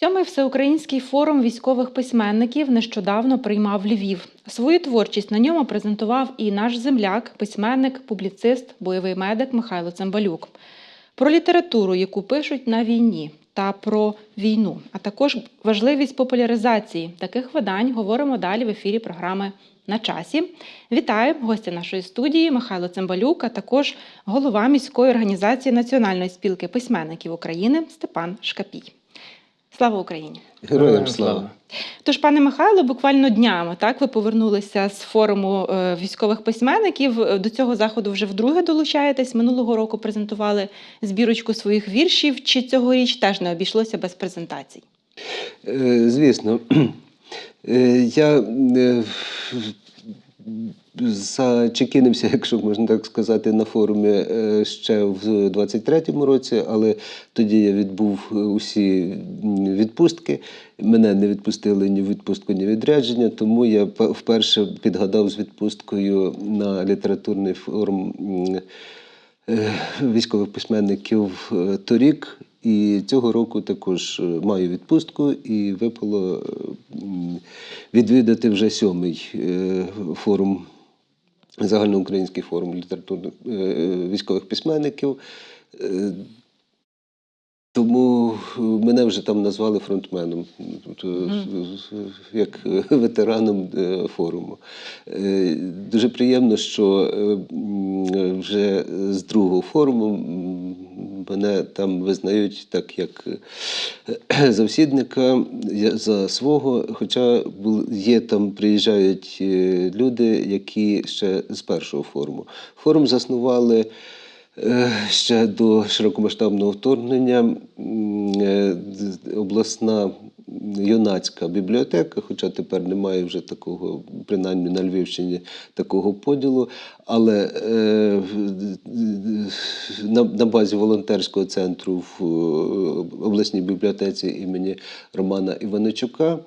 Сьомий всеукраїнський форум військових письменників нещодавно приймав Львів. Свою творчість на ньому презентував і наш земляк, письменник, публіцист, бойовий медик Михайло Цимбалюк. Про літературу, яку пишуть на війні, та про війну, а також важливість популяризації таких видань говоримо далі в ефірі програми на часі. Вітаю гостя нашої студії Михайло Цимбалюк, а також голова міської організації Національної спілки письменників України Степан Шкапій. Слава Україні! Героям слава! Тож, пане Михайло, буквально днями так ви повернулися з форуму е, військових письменників. Е, До цього заходу вже вдруге долучаєтесь. Минулого року презентували збірочку своїх віршів. Чи цьогоріч теж не обійшлося без презентацій? Е, Звісно, я зачекінився, якщо можна так сказати, на форумі е, ще в 23-му році, але тоді я відбув е, усі відпустки. Мене не відпустили ні в відпустку, ні відрядження, тому я вперше підгадав з відпусткою на літературний форум. е, військових письменників торік. І цього року також маю відпустку і випало відвідати вже сьомий форум, загальноукраїнський форум літературних е, е, військових письменників. Е, Тому е, мене вже там назвали фронтменом, тобто, як ветераном е, форуму. Е, Дуже приємно, що е, вже з другого форуму мене там визнають так, як е, завсідника за свого. Хоча є там, приїжджають е, люди, які ще з першого форуму. Форум заснували. Е, Ще до широкомасштабного вторгнення е, обласна юнацька бібліотека, хоча тепер немає вже такого, принаймні на Львівщині, такого поділу. Але е, на, базі волонтерського центру в обласній бібліотеці імені Романа Іваничука.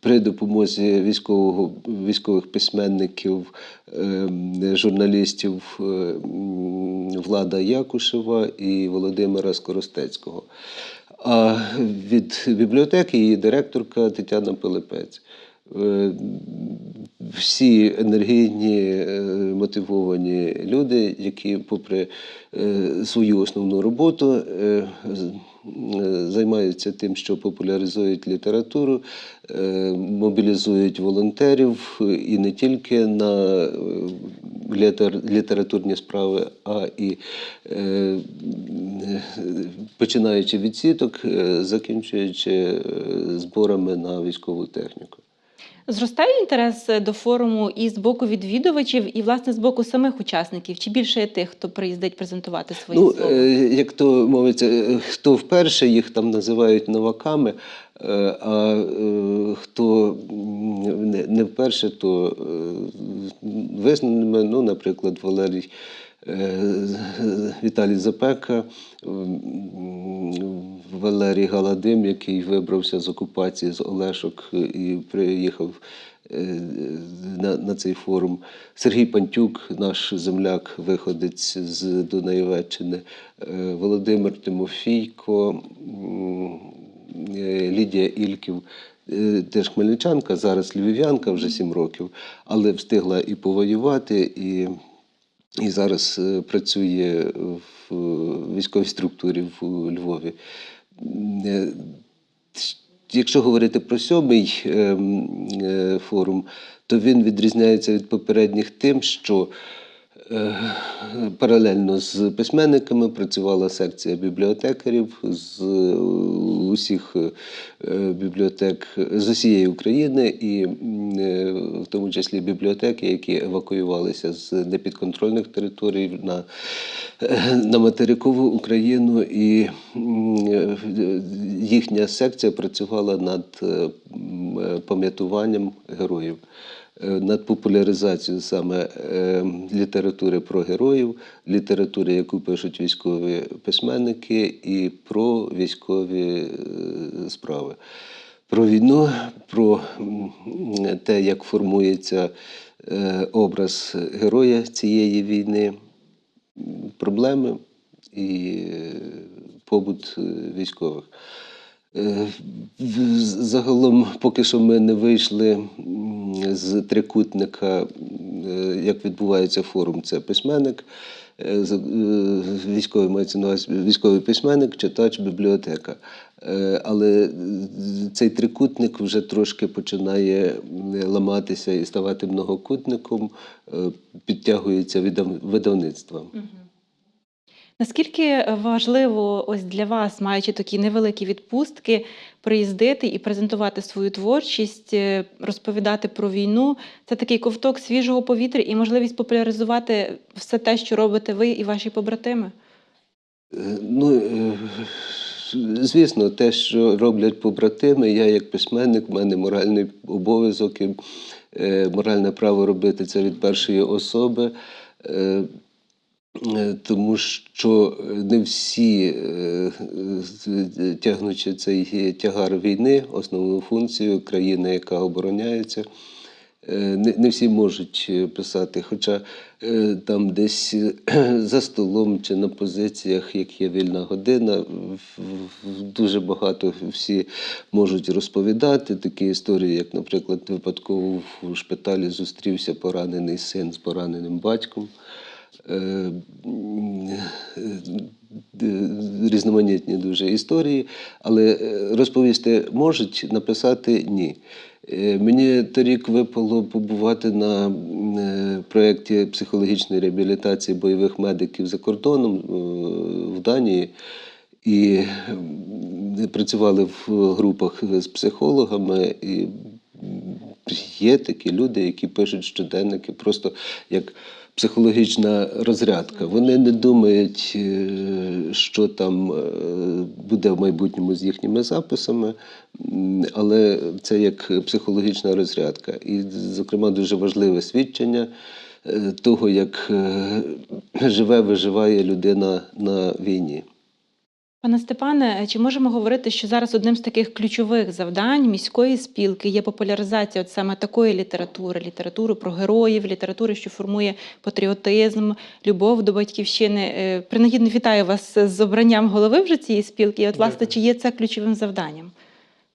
При допомозі військового, військових письменників, ем, журналістів е, Влада Якушева і Володимира Скоростецького. А від бібліотеки її директорка Тетяна Пилипець. Е, Всі енергійні, е, мотивовані люди, які, попри е, свою основну роботу, займаються тим, що популяризують літературу, е, мобілізують волонтерів е, і не тільки на е, літературні справи, а і е, е, починаючи від сіток, е, закінчуючи е, зборами на військову техніку. Зростає інтерес е, до форуму і з боку відвідувачів, і власне з боку самих учасників. Чи більше є тих, хто приїздить презентувати свої Ну, слова? е, як то мовиться, е, хто вперше їх там називають новаками, а хто не- вперше, то визнаними, ну, наприклад, Валерій. Е, Віталій Запека, Валерій Галадим, який вибрався з окупації з Олешок і приїхав е, на, цей форум. Сергій Пантюк, наш земляк, виходець з Дунаєвеччини, е, Володимир Тимофійко, Лідія Ільків. Теж хмельничанка, зараз львів'янка вже сім років, але встигла і повоювати, і, і зараз е, працює в військовій структурі в Львові. Е, Якщо говорити про сьомий ем, е, форум, то він відрізняється від попередніх тим, що е, паралельно з письменниками працювала секція бібліотекарів з е, усіх е, бібліотек з усієї України, і е, в тому числі бібліотеки, які евакуювалися з непідконтрольних територій на, е, на материкову Україну, і е, їхня секція працювала над е, е, пам'ятуванням героїв. е, над популяризацією саме е, літератури про героїв, літератури, яку пишуть військові письменники, і про військові е, справи. Про війну, про те, як формується е, образ героя цієї війни, проблеми і е, побут е, військових. Е, Загалом, поки що ми не вийшли з трикутника, е, як відбувається форум, це письменник, е, військовий мається на військовий письменник, читач, бібліотека. Але цей трикутник вже трошки починає ламатися і ставати многокутником, підтягується видав- видавництва. Наскільки важливо ось для вас, маючи такі невеликі відпустки, приїздити і презентувати свою творчість, е, розповідати про війну? Це такий ковток свіжого повітря і можливість популяризувати все те, що робите ви і ваші побратими? Е, Ну, е, звісно, те, що роблять побратими, я як письменник, в мене моральний обов'язок і моральне право робити це від першої особи. Е, е, Тому що не всі, е, е, тягнучи цей тягар війни, основну функцію країни, яка обороняється, Е, не, всі можуть е, писати. Хоча е, там десь е, за столом чи на позиціях, як є вільна година, дуже багато всі можуть розповідати такі історії, як, наприклад, випадково в шпиталі зустрівся поранений син з пораненим батьком. Е, е, Різноманітні дуже історії, але е, розповісти можуть, написати ні. Мені торік випало побувати на проєкті психологічної реабілітації бойових медиків за кордоном в Данії. І працювали в групах з психологами, і є такі люди, які пишуть щоденники, просто як психологічна розрядка. Вони не думають, е, що там е, буде в майбутньому з їхніми записами, але це як психологічна розрядка. І, зокрема, дуже важливе свідчення е, того, як живе, виживає людина на війні. Пане Степане, чи можемо говорити, що зараз одним з таких ключових завдань міської спілки є популяризація от саме такої літератури, літератури про героїв, літератури, що формує патріотизм, любов до батьківщини? Е, Принагідно вітаю вас з обранням голови вже цієї спілки. І от, власне, чи є це ключовим завданням?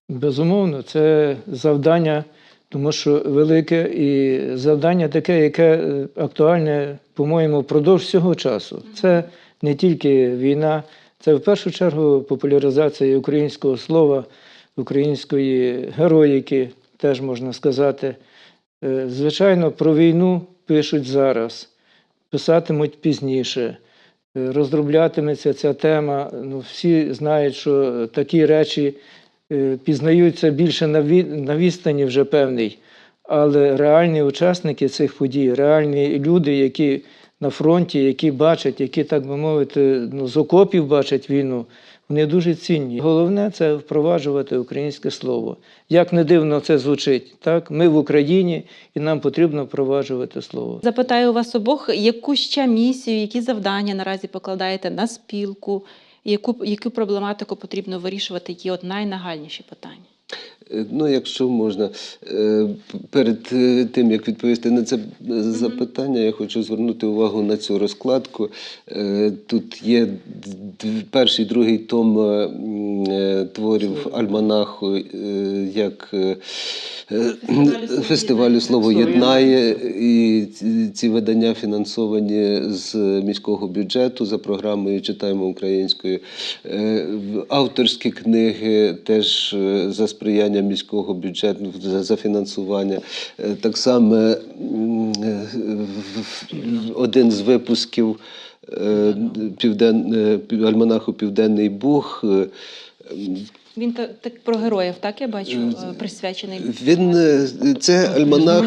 Безумовно, це завдання, тому що велике і завдання таке, яке е, актуальне, по-моєму, впродовж всього часу. Це не тільки війна, це в першу чергу популяризація українського слова, української героїки, теж можна сказати. Е, Звичайно, про війну пишуть зараз, писатимуть пізніше. Е, Розроблятиметься ця тема. Ну, всі знають, що такі речі е, пізнаються більше на відстані вже певний. Але реальні учасники цих подій, реальні люди, які на фронті, які бачать, які, так би мовити, ну, з окопів бачать війну, вони дуже цінні. Головне це впроваджувати українське слово. Як не дивно це звучить, так? Ми в Україні і нам потрібно впроваджувати слово. Запитаю вас обох, яку ще місію, які завдання наразі покладаєте на спілку, яку, яку проблематику потрібно вирішувати, які от найнагальніші питання? Е, Ну, якщо можна, е, перед е, тим, як відповісти на це запитання, я хочу звернути увагу на цю розкладку. Тут є перший, другий том творів Альманаху, як фестивалю Слово єднає. І ці- видання фінансовані з міського бюджету за програмою Читаємо українською. Авторські книги теж за сприяння міського бюджету, за, фінансування. Е, Так само один з випусків е, півден, е, альманаху Південний Буг. Е, Він та- так про героїв, так я бачу, е, присвячений. Він е, це альманах.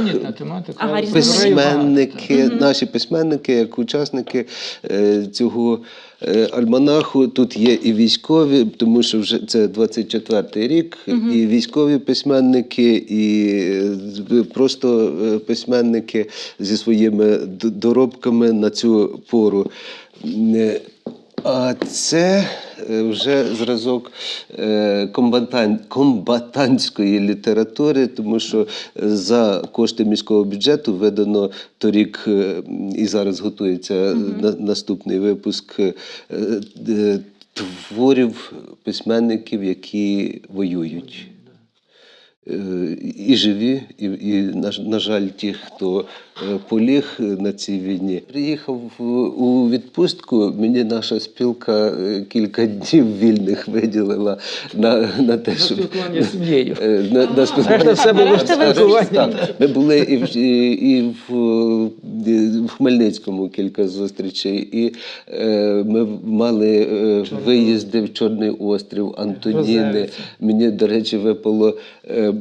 Ага, письменники, наші письменники, як учасники е, цього е, альманаху. Тут є і військові, тому що вже це 24-й рік, і військові письменники, і е, просто е, письменники зі своїми доробками на цю пору. А це е, вже зразок е, комбатантської літератури, тому що е, за кошти міського бюджету видано торік і зараз готується на- наступний випуск творів письменників, які воюють. І живі, і, і на, жаль, ті, хто поліг на цій війні. Приїхав у відпустку. Мені наша спілка е, кілька днів вільних виділила на, на те, На щоб спілкування з сім'єю. Е, на, на Решта все було спілкування. Так, ми були і в, і, і в, е, в Хмельницькому кілька зустрічей, і е, ми мали е, виїзди в Чорний острів, Антоніни. Мені, до речі, випало е,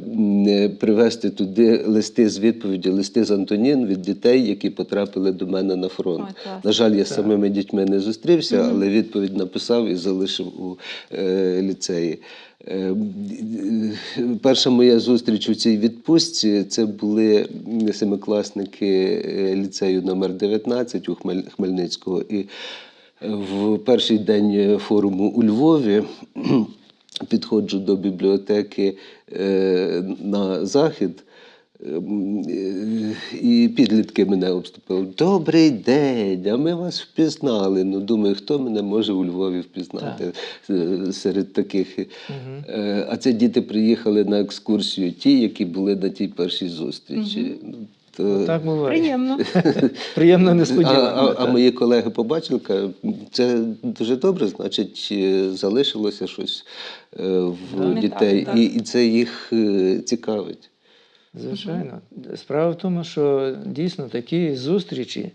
е, привезти туди листи з відповіді, листи з Антонін від дітей, які потрапили до мене на фронт. Ой. На жаль, я з самими дітьми не зустрівся, але відповідь написав і залишив у е, ліцеї. Е, е, Перша моя зустріч у цій відпустці це були семикласники е, ліцею номер 19 у Хмель- Хмельницького. І е, в перший день форуму у Львові підходжу до бібліотеки е, на захід. Ем, е, І підлітки мене обступили. Добрий день, а ми вас впізнали. Ну, думаю, хто мене може у Львові впізнати е, серед таких. Е, А це діти приїхали на екскурсію, ті, які були на тій першій зустрічі. Ну, то- Так буває. Приємно. Приємно несподівано. а, а так. мої колеги побачили, кажуть, це дуже добре, значить, е, залишилося щось в Пам'ятали, дітей, так. і, і це їх цікавить. Звичайно. Справа в тому, що дійсно такі зустрічі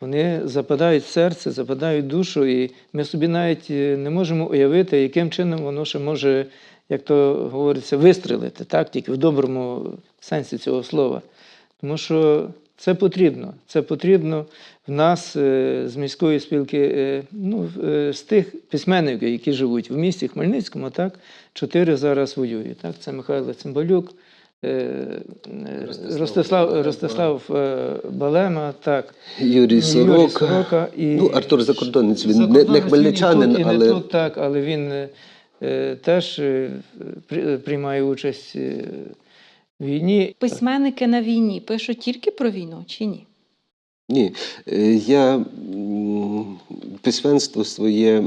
вони западають в серце, западають в душу, і ми собі навіть е, не можемо уявити, яким чином воно ще може, як то говориться, вистрелити, так, тільки в доброму сенсі цього слова. Тому що це потрібно. Це потрібно в нас е, з міської спілки, е, ну, з тих письменників, які живуть в місті Хмельницькому, так, чотири зараз воюють. Так? Це Михайло Цимбалюк, Ростислав Ростислав, Балема. Ростислав е, Балема, так. Юрій Сорока. Сорока і Ну, Артур закордонець, він не, Закордонець, не він і хмельничанин, тут, і не тут, так, але він е, е, теж е, приймає участь е, в війні. Письменники на війні пишуть тільки про війну чи ні? ні. Е, Я письменство своє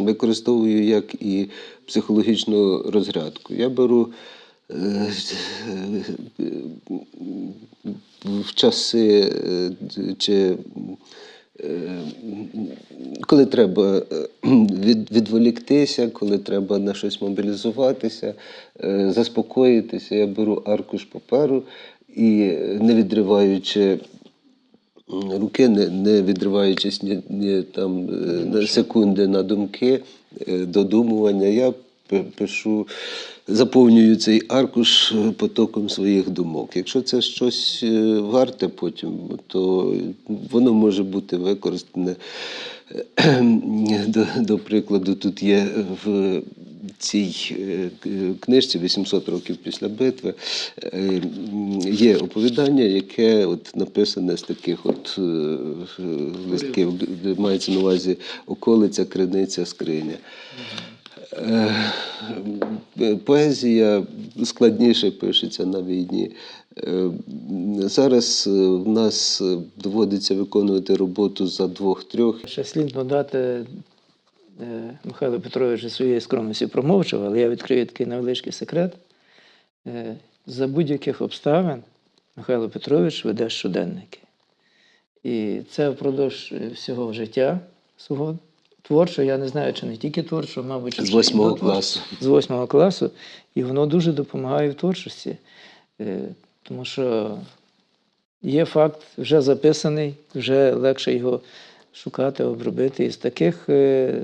використовую як і психологічну розрядку. Я беру е, е, в часи чи коли треба відволіктися, коли треба на щось мобілізуватися, заспокоїтися, я беру аркуш паперу і не відриваючи руки, не, не відриваючись ні, ні там, на секунди на думки, е, додумування, я пишу, заповнюю цей аркуш е, потоком своїх думок. Якщо це щось е, варте потім, то воно може бути використане. До, до прикладу, тут є в цій е, книжці 800 років після битви е, є оповідання, яке от написане з таких от е, е, листків, мається на увазі околиця, криниця, скриня. Е, Поезія складніше пишеться на війні. Е, Зараз е, в нас доводиться виконувати роботу за двох-трьох. Ще слід додати, Михайло Петрович своєї скромності промовчав, але я відкрию такий невеличкий секрет. За будь-яких обставин Михайло Петрович веде щоденники. І це впродовж всього життя свого творчого, я не знаю, чи не тільки творчого, мабуть, З восьмого класу. З восьмого класу. І воно дуже допомагає в творчості. Е, Тому що є факт вже записаний, вже легше його шукати, обробити. І з таких е,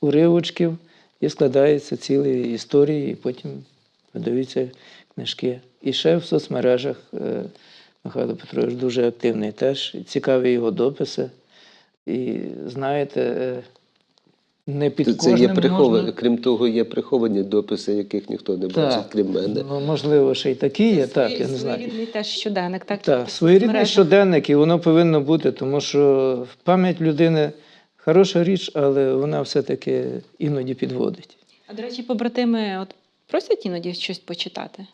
уривочків і складаються цілі історії, і потім видаються книжки. І ще в соцмережах е, Михайло Петрович дуже активний теж. Цікаві його дописи. І знаєте, не під Це кожним є приховані, можна... крім того, є приховані дописи, яких ніхто не бачить, Так. крім мене. Ну, можливо, ще й такі є, так, я не знаю. Своєрідний теж щоденник, так? Так, своєрідний щоденник, і воно повинно бути, тому що пам'ять людини хороша річ, але вона все-таки іноді підводить. А до речі, побратими от просять іноді щось почитати.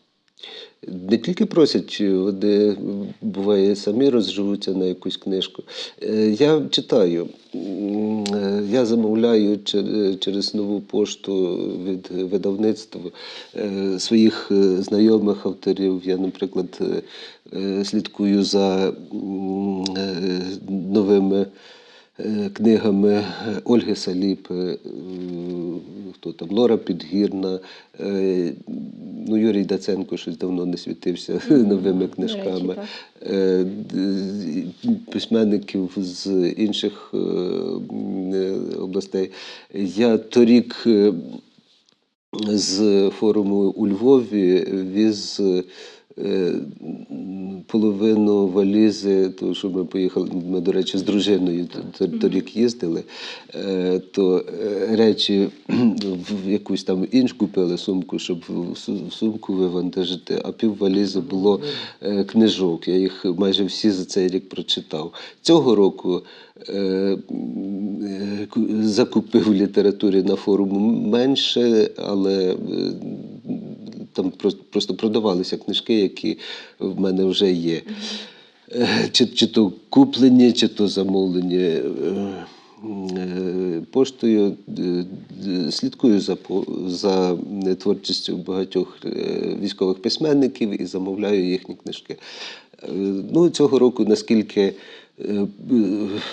Не тільки просять, вони буває самі розживуться на якусь книжку. Е, Я читаю. Е, я замовляю через нову пошту від видавництва е, своїх е, знайомих авторів. Я, наприклад, е, е, слідкую за е, новими е, книгами Ольги Саліпи, е, хто там, Лора Підгірна, е, ну, Юрій Даценко щось давно не світився новими книжками. Е, письменників з інших е, е, областей. Я торік е, з форуму у Львові віз е, половину валізи, тому що ми поїхали, ми, до речі, з дружиною торік їздили, е, то е, речі в якусь там іншу купили сумку, щоб в сумку вивантажити, а пів валізи було е, книжок. Я їх майже всі за цей рік прочитав. Цього року е, е, закупив літературі на форуму менше, але е, там просто, продавалися книжки, які в мене вже є. Е, Чи, чи то куплені, чи то замовлені. е, е, Поштою слідкую за, за творчістю багатьох військових письменників і замовляю їхні книжки. Ну, цього року, наскільки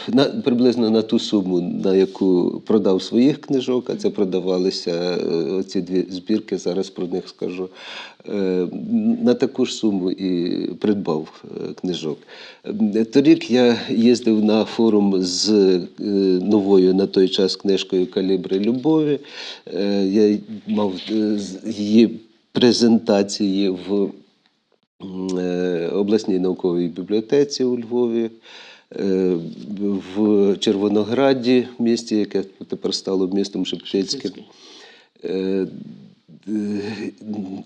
на, приблизно на ту суму, на яку продав своїх книжок, а це продавалися е, ці дві збірки, зараз про них скажу. е, На таку ж суму і придбав е, книжок. Е, Торік я їздив на форум з е, новою на той час книжкою Калібри любові. Е, Я мав е, її презентації в е, обласній науковій бібліотеці у Львові, е, в Червонограді, місті, яке тепер стало містом Шептицьким. Е,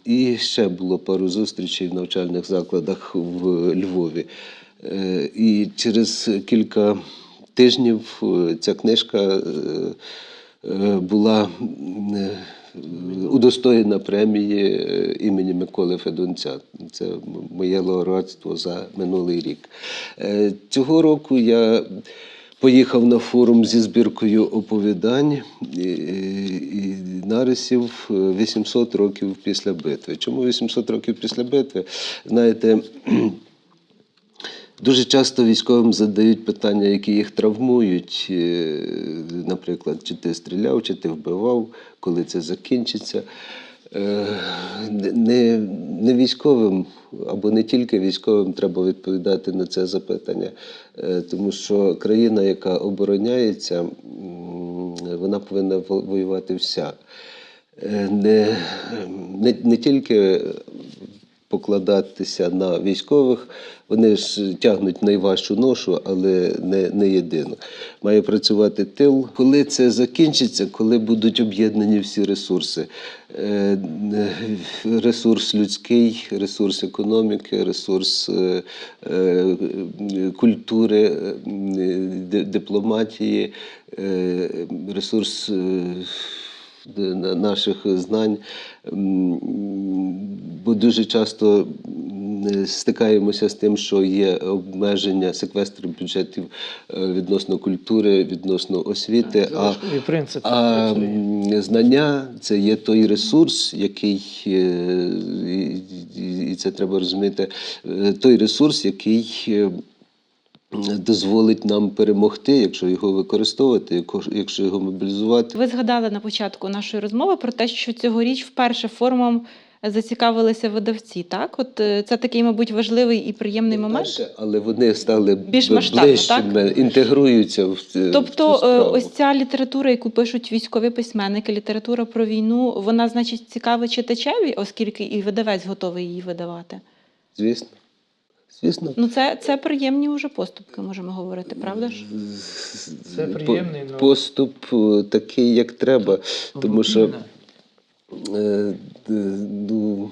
І ще було пару зустрічей в навчальних закладах в Львові. Е, І через кілька тижнів е, ця книжка е, е, була е, удостоєна премії е, імені Миколи Федунця. Це моє лауреатство за минулий рік. Е, Цього року я поїхав на форум зі збіркою оповідань і, нарисів е, 800 років після битви. Чому 800 років після битви? Знаєте, Дуже часто військовим задають питання, які їх травмують. Е, Наприклад, чи ти стріляв, чи ти вбивав, коли це закінчиться. Е, Не, не військовим або не тільки військовим треба відповідати на це запитання, Е, тому що країна, яка обороняється, вона повинна воювати вся. Не, не, не тільки покладатися на військових. Вони ж тягнуть найважчу ношу, але не, не єдину. Має працювати тил. Коли це закінчиться, коли будуть об'єднані всі ресурси. Е, е, Ресурс людський, ресурс економіки, ресурс е, культури, дипломатії, ресурс. наших знань, бо дуже часто стикаємося з тим, що є обмеження секвестр бюджетів е, відносно культури, відносно освіти. А, а знання це є той ресурс, який е, і це треба розуміти, е, той ресурс, який. Дозволить нам перемогти, якщо його використовувати, якщо його мобілізувати. Ви згадали на початку нашої розмови про те, що цьогоріч вперше форумом зацікавилися видавці. Так, от е, це такий, мабуть, важливий і приємний Не момент. але вони стали Більш масштабно, ближчими, інтегруються в ц- в Тобто, цю е, справу. ось ця література, яку пишуть військові письменники, література про війну, вона, значить, цікава читачеві, оскільки і видавець готовий її видавати. Звісно. Звісно. Ну, це, це приємні вже поступки, можемо говорити, правда ж? Це приємний, но- поступ е, такий, як треба. Тому що Е, ну,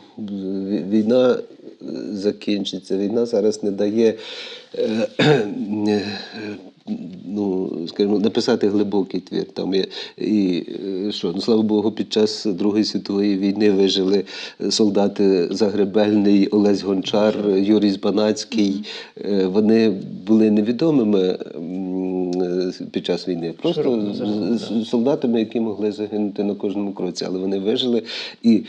війна е, закінчиться. Війна зараз не дає е, е, ну, скажімо, написати глибокий твір. Там є, і е, що, ну, слава Богу, під час Другої світової війни вижили солдати Загребельний, Олесь Гончар, Юрій Збанацький. Е, Вони були невідомими е, під час війни. Просто солдатами, які могли загинути на кожному кроці, але вони вижили. І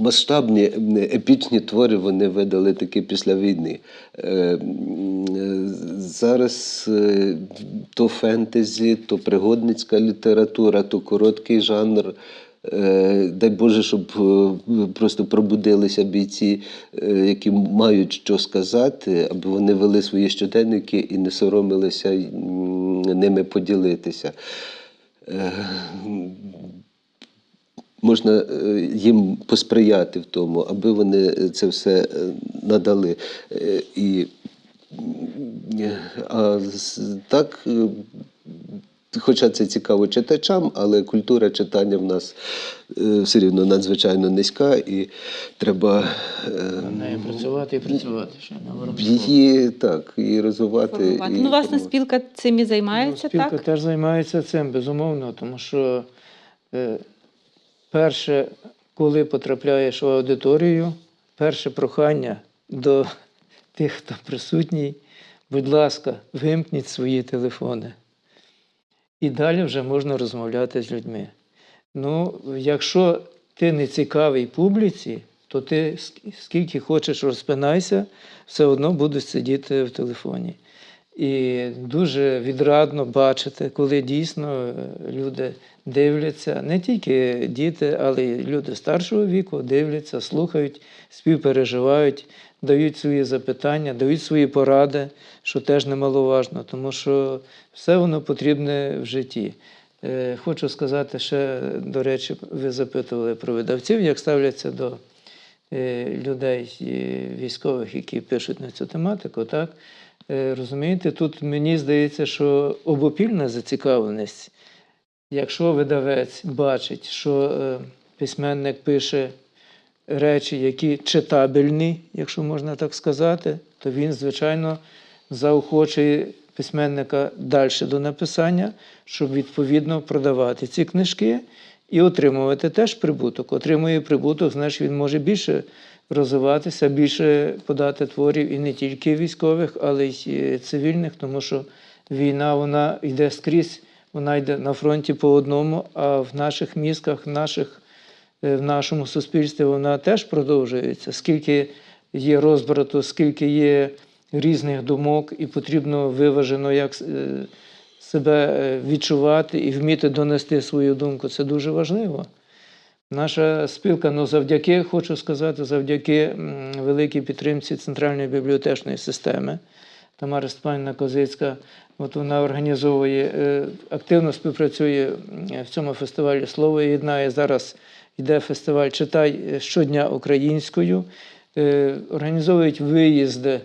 масштабні епічні твори вони видали таки після війни. Е, е, Зараз е, то фентезі, то пригодницька література, то короткий жанр. Е, Дай Боже, щоб е, просто пробудилися бійці, е, які мають що сказати, аби вони вели свої щоденники і не соромилися ними поділитися. Можна їм посприяти в тому, аби вони це все надали. І а так, е, хоча це цікаво читачам, але культура читання в нас е, все рівно надзвичайно низька, і треба е, нею працювати і працювати ще на її так, її розвивати. І Ну, власне, спілка цим і Ну, займається, спілка так? теж займається цим, безумовно, тому що перше, коли потрапляєш в аудиторію, перше прохання до тих, хто присутній, будь ласка, вимкніть свої телефони. І далі вже можна розмовляти з людьми. Ну, якщо ти не цікавий публіці, то ти скільки хочеш розпинайся, все одно будеш сидіти в телефоні. І дуже відрадно бачити, коли дійсно е, люди дивляться, не тільки діти, але й люди старшого віку дивляться, слухають, співпереживають, дають свої запитання, дають свої поради, що теж немаловажно, тому що все воно потрібне в житті. Е, Хочу сказати ще, до речі, ви запитували про видавців, як ставляться до е, людей військових, які пишуть на цю тематику. Так? Е, Розумієте, тут мені здається, що обопільна зацікавленість. Якщо видавець бачить, що е, письменник пише речі, які читабельні, якщо можна так сказати, то він, звичайно, заохочує письменника далі до написання, щоб відповідно продавати ці книжки і отримувати теж прибуток. Отримує прибуток, значить він може більше розвиватися, більше подати творів і не тільки військових, але й е, цивільних, тому що війна вона йде скрізь, вона йде на фронті по одному, а в наших мізках, в наших е, в нашому суспільстві вона теж продовжується. Скільки є розбрату, скільки є різних думок, і потрібно виважено як е, себе відчувати і вміти донести свою думку. Це дуже важливо. Наша спілка, ну завдяки, хочу сказати, завдяки великій підтримці центральної бібліотечної системи. Тамара Степанівна Козицька, от вона організовує, е, активно співпрацює в цьому фестивалі Слово єднає. Зараз йде фестиваль Читай щодня українською. Е, Організовують виїзди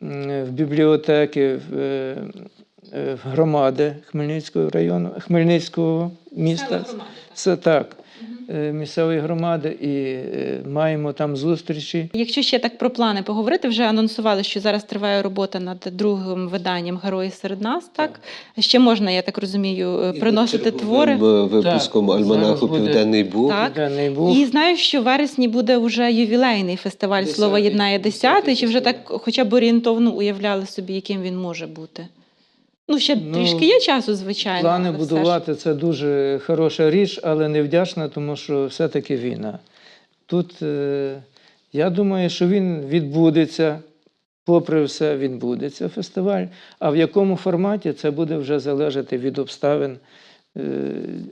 в бібліотеки, е, громади Хмельницького району, Хмельницького міста. Це так, е, місцевої громади, і е, маємо там зустрічі. Якщо ще так про плани поговорити, вже анонсували, що зараз триває робота над другим виданням Герої серед нас. Так ще можна, я так розумію, е, І приносити твори. е, Випуском Так, альманаху буде- Південний Буг. Так. Південний Буг. І знаю, що в вересні буде вже ювілейний фестиваль. Слово єднає десятий. Чи вже так хоча б орієнтовно уявляли собі, яким він може бути? Ну, ще Ну, трішки є часу, звичайно. Плани будувати це дуже хороша річ, але невдячна, тому що все-таки війна. Тут е, я думаю, що він відбудеться, попри все, відбудеться фестиваль. А в якому форматі це буде вже залежати від обставин. Е,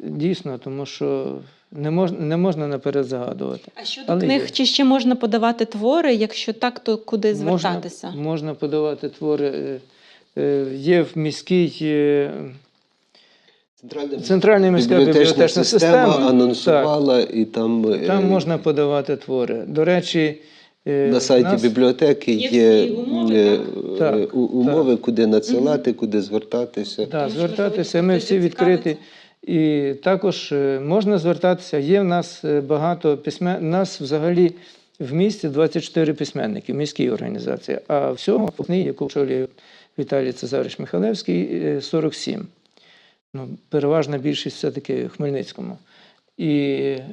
дійсно, тому що не можна, не можна наперед загадувати. А щодо Але книг, є. чи ще можна подавати твори? Якщо так, то куди звертатися? Можна, можна подавати твори. Е, Є в міській. е, Центральна, Центральна міська бібліотечна система, анонсувала, і там, е, Там можна подавати твори. До речі, на сайті нас- бібліотеки Є є, умови, так? е, Так, умови, куди надсилати, куди звертатися. Тому звертатися, ми всі відкриті. І також можна звертатися. Є в нас багато письмен. У нас взагалі в місті 24 письменники в міській організації, а всього книги, яку очолює Віталій Цезарович Михайлевський, е, 47. Ну, переважна більшість все-таки в Хмельницькому. І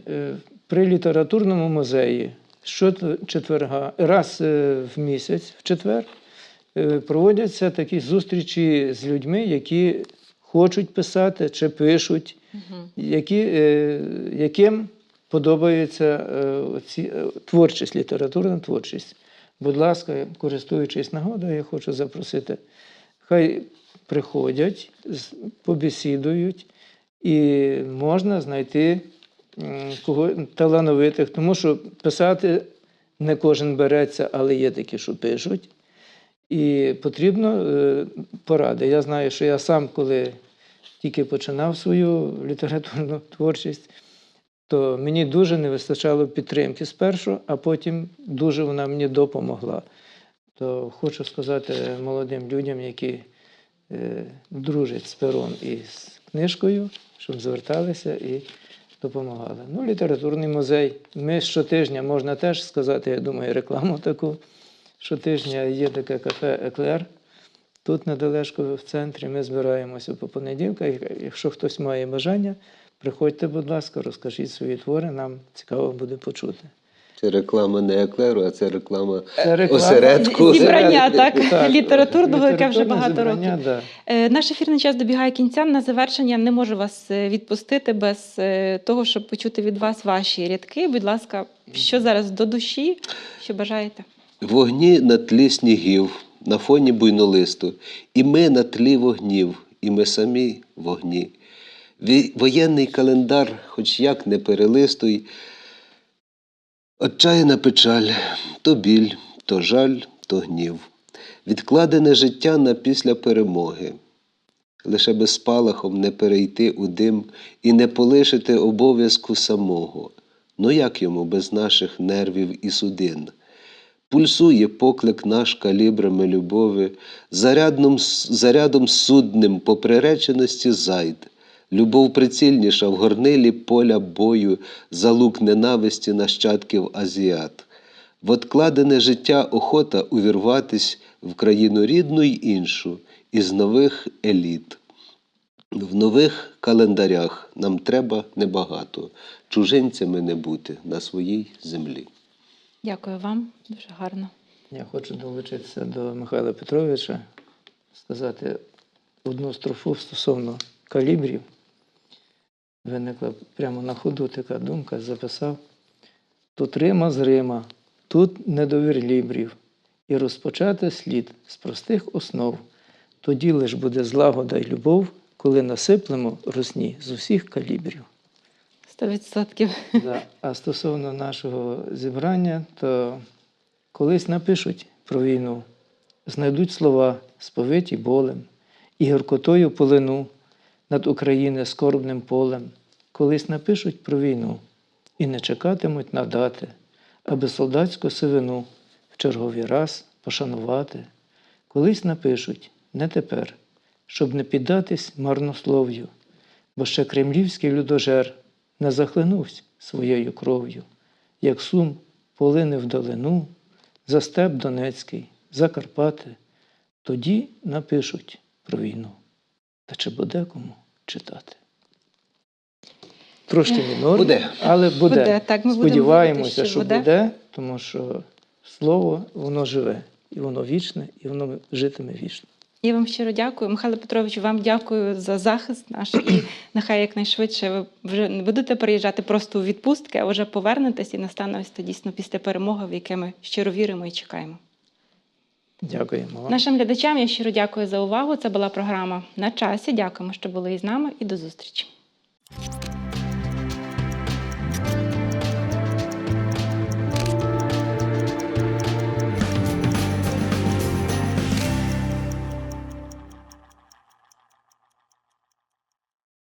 е, при літературному музеї щочетверга, раз е, в місяць, в четвер, е, проводяться такі зустрічі з людьми, які хочуть писати чи пишуть, які, е, яким подобається е, ці, е, творчість, літературна творчість. Будь ласка, користуючись нагодою, я хочу запросити. Хай приходять, побесідують, і можна знайти кого талановитих, тому що писати не кожен береться, але є такі, що пишуть. І потрібно е, поради. Я знаю, що я сам, коли тільки починав свою літературну творчість, то мені дуже не вистачало підтримки спершу, а потім дуже вона мені допомогла. То хочу сказати молодим людям, які е, дружать з пером і з книжкою, щоб зверталися і допомагали. Ну, літературний музей. Ми щотижня, можна теж сказати, я думаю, рекламу таку. Щотижня є таке кафе Еклер. Тут недалечко в центрі ми збираємося по понеділках. Якщо хтось має бажання, приходьте, будь ласка, розкажіть свої твори, нам цікаво буде почути. Це реклама не еклеру, а це реклама Це реклама. осередку. Зібрання, так, літературного, яке вже багато зібрання, років. Да. Е, Наш ефірний час добігає кінця. На завершення не можу вас е, відпустити без е, того, щоб почути від вас ваші рядки. Будь ласка, що зараз до душі, що бажаєте? Вогні на тлі снігів, на фоні буйнолисту, і ми на тлі вогнів, і ми самі вогні. Воєнний календар, хоч як не перелистуй, отчаяна печаль, то біль, то жаль, то гнів. Відкладене життя на після перемоги. Лише без спалахом не перейти у дим і не полишити обов'язку самого. Ну як йому без наших нервів і судин? Пульсує поклик наш калібрами любові, зарядом, зарядом судним по приреченості зайд. Любов прицільніша в горнилі поля бою, за лук ненависті нащадків азіат. В откладене життя охота увірватись в країну рідну й іншу, із нових еліт. В нових календарях нам треба небагато, чужинцями не бути на своїй землі. Дякую вам, дуже гарно. Я хочу долучитися до Михайла Петровича, сказати одну строфу стосовно калібрів. Виникла прямо на ходу така думка, записав. Тут Рима з Рима, тут недовір лібрів, і розпочати слід з простих основ. Тоді лиш буде злагода й любов, коли насиплемо русні з усіх калібрів. Сто відсотків. Да. А стосовно нашого зібрання, то колись напишуть про війну, знайдуть слова, сповиті болем, і гіркотою полину над України скорбним полем. Колись напишуть про війну і не чекатимуть на дати, аби солдатську сивину в черговий раз пошанувати. Колись напишуть не тепер, щоб не піддатись марнослов'ю, бо ще кремлівський людожер не захлинувся своєю кров'ю, як сум полине вдалину, за степ Донецький, за Карпати, тоді напишуть про війну. Та чи буде кому читати? Трошки мінор, Буде. але буде. Буде, так, ми Сподіваємося, говорити, що що буде. буде, тому що слово воно живе, і воно вічне, і воно житиме вічно. Я вам щиро дякую. Михайло Петрович, вам дякую за захист наш. І нехай якнайшвидше ви вже не будете переїжджати просто у відпустки, а вже повернетесь і настане ось то дійсно після перемоги, в яке ми щиро віримо і чекаємо. Дякуємо вам. Нашим глядачам я щиро дякую за увагу. Це була програма на часі. Дякуємо, що були із нами, і до зустрічі.